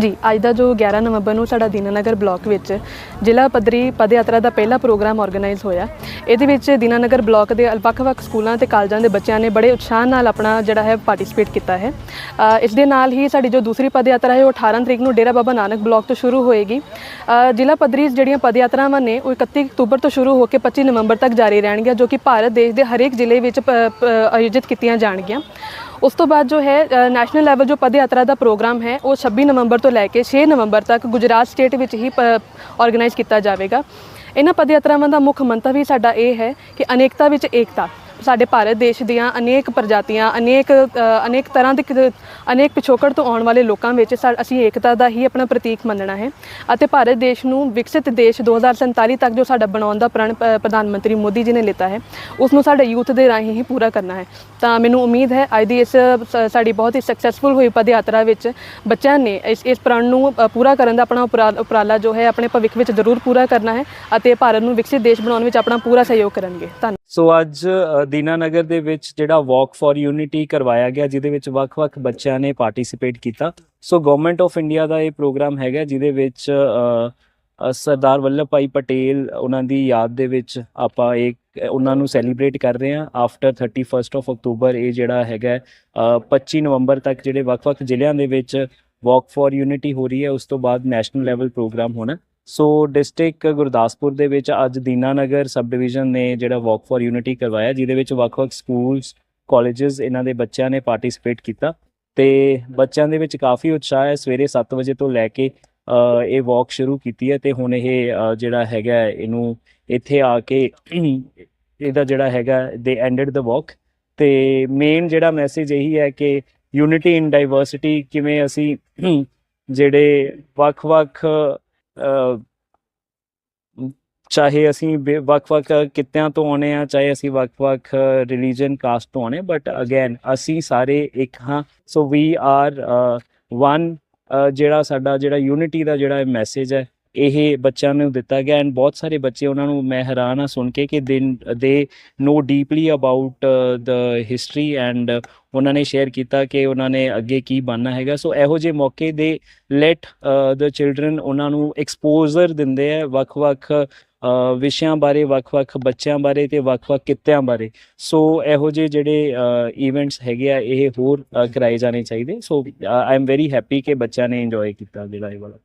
ਜੀ, ਅੱਜ ਦਾ ਜੋ 11 ਨਵੰਬਰ ਨੂੰ ਸਾਡਾ ਦੀਨਾਨਗਰ ਬਲਾਕ ਵਿੱਚ ਜ਼ਿਲ੍ਹਾ ਪੱਧਰੀ ਪਦ ਯਾਤਰਾ ਦਾ ਪਹਿਲਾ ਪ੍ਰੋਗਰਾਮ ਆਰਗੇਨਾਈਜ਼ ਹੋਇਆ। ਇਹਦੇ ਵਿੱਚ ਦੀਨਾਨਗਰ ਬਲਾਕ ਦੇ ਵੱਖ-ਵੱਖ ਸਕੂਲਾਂ ਤੇ ਕਾਲਜਾਂ ਦੇ ਬੱਚਿਆਂ ਨੇ ਬੜੇ ਉਤਸ਼ਾਹ ਨਾਲ ਆਪਣਾ ਜਿਹੜਾ ਹੈ ਪਾਰਟਿਸਿਪੇਟ ਕੀਤਾ ਹੈ। ਇਸ ਦੇ ਨਾਲ ਹੀ ਸਾਡੀ ਜੋ ਦੂਸਰੀ ਪਦ ਯਾਤਰਾ ਹੈ, ਉਹ 18 ਤਰੀਕ ਨੂੰ ਡੇਰਾ ਬਾਬਾ ਨਾਨਕ ਬਲਾਕ ਤੋਂ ਸ਼ੁਰੂ ਹੋਏਗੀ। ਜ਼ਿਲ੍ਹਾ ਪੱਧਰੀ ਜਿਹੜੀਆਂ ਪਦ ਯਾਤਰਾਵਾਂ ਨੇ, ਉਹ 31 ਅਕਤੂਬਰ ਤੋਂ ਸ਼ੁਰੂ ਹੋ ਕੇ 25 ਨਵੰਬਰ ਤੱਕ ਜਾਰੀ ਰਹਿਣਗੀਆਂ, ਜੋ ਕਿ ਭਾਰਤ ਦੇਸ਼ ਦੇ ਹਰੇਕ ਜ਼ਿਲ੍ਹੇ ਵਿੱਚ ਪ- ਆਯੋਜਿਤ ਕੀਤੀਆਂ ਜਾਣਗੀਆਂ। ਉਸ ਤੋਂ ਬਾਅਦ ਜੋ ਹੈ ਨੈਸ਼ਨਲ ਲੈਵਲ ਜੋ ਪਦ ਯਾਤਰਾ ਦਾ ਪ੍ਰੋਗਰਾਮ ਹੈ, ਉਹ 26 ਨਵੰਬਰ ਤੋਂ ਲੈ ਕੇ 6 ਨਵੰਬਰ ਤੱਕ ਗੁਜਰਾਤ ਸਟੇਟ ਵਿੱਚ ਹੀ ਆਰਗੇਨਾਈਜ਼ ਕੀਤਾ ਜਾਵੇਗਾ। ਇਹਨਾਂ ਪਦ ਯਾਤਰਾਵਾਂ ਦਾ ਮੁੱਖ ਮੰਤਵ ਹੀ ਸਾਡਾ ਇਹ ਹੈ ਕਿ ਅਨੇਕਤਾ ਵਿੱਚ ਏਕਤਾ। ਸਾਡੇ ਭਾਰਤ ਦੇਸ਼ ਦੀਆਂ ਅਨੇਕ ਪ੍ਰਜਾਤੀਆਂ, ਅਨੇਕ ਅਨੇਕ ਤਰ੍ਹਾਂ ਦੇ ਅਨੇਕ ਪਿਛੋਕੜ ਤੋਂ ਆਉਣ ਵਾਲੇ ਲੋਕਾਂ ਵਿੱਚ ਸਾ- ਅਸੀਂ ਏਕਤਾ ਦਾ ਹੀ ਆਪਣਾ ਪ੍ਰਤੀਕ ਮੰਨਣਾ ਹੈ ਅਤੇ ਭਾਰਤ ਦੇਸ਼ ਨੂੰ ਵਿਕਸਿਤ ਦੇਸ਼ 2047 ਤੱਕ ਜੋ ਸਾਡਾ ਬਣਾਉਣ ਦਾ ਪ੍ਰਣ ਪ- ਪ੍ਰਧਾਨ ਮੰਤਰੀ ਮੋਦੀ ਜੀ ਨੇ ਲਿੱਤਾ ਹੈ, ਉਸ ਨੂੰ ਸਾਡੇ ਯੂਥ ਦੇ ਰਾਹੀਂ ਹੀ ਪੂਰਾ ਕਰਨਾ ਹੈ। ਤਾਂ ਮੈਨੂੰ ਉਮੀਦ ਹੈ ਅੱਜ ਦੀ ਇਸ, ਸ- ਸਾਡੀ ਬਹੁਤ ਹੀ ਸਕਸੈਸਫੁਲ ਹੋਈ ਪਦ ਯਾਤਰਾ ਵਿੱਚ ਬੱਚਿਆਂ ਨੇ ਇਸ ਇਸ ਪ੍ਰਣ ਨੂੰ ਪੂਰਾ ਕਰਨ ਦਾ ਆਪਣਾ ਉਪਰਾ- ਉਪਰਾਲਾ ਜੋ ਹੈ ਆਪਣੇ ਭਵਿੱਖ ਵਿੱਚ ਜ਼ਰੂਰ ਪੂਰਾ ਕਰਨਾ ਹੈ ਅਤੇ ਭਾਰਤ ਨੂੰ ਵਿਕਸਿਤ ਦੇਸ਼ ਬਣਾਉਣ ਵਿੱਚ ਆਪਣਾ ਪੂਰਾ ਸਹਿਯੋਗ ਕਰਨਗੇ। ਧੰਨਵਾਦ ਸੋ ਅੱਜ ਦੀਨਾਨਗਰ ਦੇ ਵਿੱਚ ਜਿਹੜਾ ਵਾਕ ਫॉर ਯੂਨਿਟੀ ਕਰਵਾਇਆ ਗਿਆ ਜਿਹਦੇ ਵਿੱਚ ਵੱਖ-ਵੱਖ ਬੱਚਿਆਂ ਨੇ ਪਾਰਟਿਸਿਪੇਟ ਕੀਤਾ। ਸੋ ਗਵਰਨਮੈਂਟ ਆਫ ਇੰਡੀਆ ਦਾ ਇਹ ਪ੍ਰੋਗਰਾਮ ਹੈਗਾ ਜਿਹਦੇ ਵਿੱਚ ਸਰਦਾਰ ਵੱਲਭ ਭਾਈ ਪਟੇਲ ਉਹਨਾਂ ਦੀ ਯਾਦ ਦੇ ਵਿੱਚ ਆਪਾਂ ਇੱਕ ਉਹਨਾਂ ਨੂੰ ਸੈਲੀਬ੍ਰੇਟ ਕਰ ਰਹੇ ਹਾਂ। ਆਫਟਰ 31st ਆਫ ਅਕਤੂਬਰ ਇਹ ਜਿਹੜਾ ਹੈਗਾ ਅ, 25 ਨਵੰਬਰ ਤੱਕ ਜਿਹੜੇ ਵੱਖ-ਵੱਖ ਜ਼ਿਲ੍ਹਿਆਂ ਦੇ ਵਿੱਚ ਵਾਕ ਫॉर ਯੂਨਿਟੀ ਹੋ ਰਹੀ ਹੈ ਉਸ ਤੋਂ ਬਾਅਦ ਨੈਸ਼ਨਲ ਲੈਵਲ ਪ੍ਰੋਗਰਾਮ ਹੋਣਾ। ਸੋ ਡਿਸਟ੍ਰਿਕਟ ਗੁਰਦਾਸਪੁਰ ਦੇ ਵਿੱਚ ਅੱਜ ਦੀਨਾਨਗਰ ਸਬ ਡਿਵੀਜ਼ਨ ਨੇ ਜਿਹੜਾ ਵਾਕ ਫॉर ਯੂਨਿਟੀ ਕਰਵਾਇਆ, ਜਿਹਦੇ ਵਿੱਚ ਵੱਖ-ਵੱਖ ਸਕੂਲਸ ਕਾਲਜਸ ਇਹਨਾਂ ਦੇ ਬੱਚਿਆਂ ਨੇ ਪਾਰਟਿਸਿਪੇਟ ਕੀਤਾ ਤੇ ਬੱਚਿਆਂ ਦੇ ਵਿੱਚ ਕਾਫੀ ਉਤਸ਼ਾਹ ਹੈ। ਸਵੇਰੇ 7 ਵਜੇ ਤੋਂ ਲੈ ਕੇ ਇਹ ਵਾਕ ਸ਼ੁਰੂ ਕੀਤੀ ਹੈ ਤੇ ਹੁਣ ਇਹ ਜਿਹੜਾ ਹੈਗਾ ਇਹਨੂੰ ਇੱਥੇ ਆ ਕੇ ਇਹਦਾ ਜਿਹੜਾ ਹੈਗਾ ਦੇ ਐਂਡਡ ਦ ਵਾਕ ਤੇ ਮੇਨ ਜਿਹੜਾ ਮੈਸੇਜ ਇਹੀ ਹੈ ਕਿ ਯੂਨਿਟੀ ਇਨ ਡਾਈਵਰਸਿਟੀ ਕਿਵੇਂ ਅਸੀਂ ਜਿਹੜੇ ਵੱਖ-ਵੱਖ ਚਾਹੇ ਅਸੀਂ ਬੇ- ਵੱਖ-ਵੱਖ ਕਿੱਤਿਆਂ ਤੋਂ ਆਉਣੇ ਆ, ਚਾਹੇ ਅਸੀਂ ਵੱਖ-ਵੱਖ ਰਿਲੀਜੀਅਨ ਕਾਸਟ ਤੋਂ ਆਉਣੇ ਬਟ ਅਗੇਨ ਅਸੀਂ ਸਾਰੇ ਇੱਕ ਹਾਂ। ਸੋ ਵੀ ਆਰ ਵਨ ਜਿਹੜਾ ਸਾਡਾ ਜਿਹੜਾ ਯੂਨਿਟੀ ਦਾ ਜਿਹੜਾ ਮੈਸੇਜ ਹੈ ਇਹ ਬੱਚਿਆਂ ਨੂੰ ਦਿੱਤਾ ਗਿਆ ਐਂਡ ਬਹੁਤ ਸਾਰੇ ਬੱਚੇ ਉਹਨਾਂ ਨੂੰ ਮੈਂ ਹੈਰਾਨ ਆ ਸੁਣ ਕੇ ਕਿ ਦੇ ਦੇ know deeply about the history and ਉਹਨਾਂ ਨੇ ਸ਼ੇਅਰ ਕੀਤਾ ਕਿ ਉਹਨਾਂ ਨੇ ਅੱਗੇ ਕੀ ਬਣਨਾ ਹੈਗਾ। ਸੋ ਇਹੋ ਜਿਹੇ ਮੌਕੇ ਦੇ ਲੈਟ ਦ ਚਿਲਡਰਨ ਉਹਨਾਂ ਨੂੰ ਐਕਸਪੋਜ਼ਰ ਦਿੰਦੇ ਆ ਵੱਖ-ਵੱਖ ਵਿਸ਼ਿਆਂ ਬਾਰੇ ਵੱਖ-ਵੱਖ ਬੱਚਿਆਂ ਬਾਰੇ ਤੇ ਵੱਖ-ਵੱਖ ਕਿੱਤਿਆਂ ਬਾਰੇ। ਸੋ ਇਹੋ ਜਿਹੇ ਜਿਹੜੇ ਇਵੈਂਟਸ ਹੈਗੇ ਆ ਇਹ ਹੋਰ ਅ, ਕਰਾਏ ਜਾਣੇ ਚਾਹੀਦੇ। So I am very happy ਕਿ ਬੱਚਿਆਂ ਨੇ ਇੰਜੋਏ ਕੀਤਾ ਜਿਹੜਾ ਇਹ ਵਾਲਾ।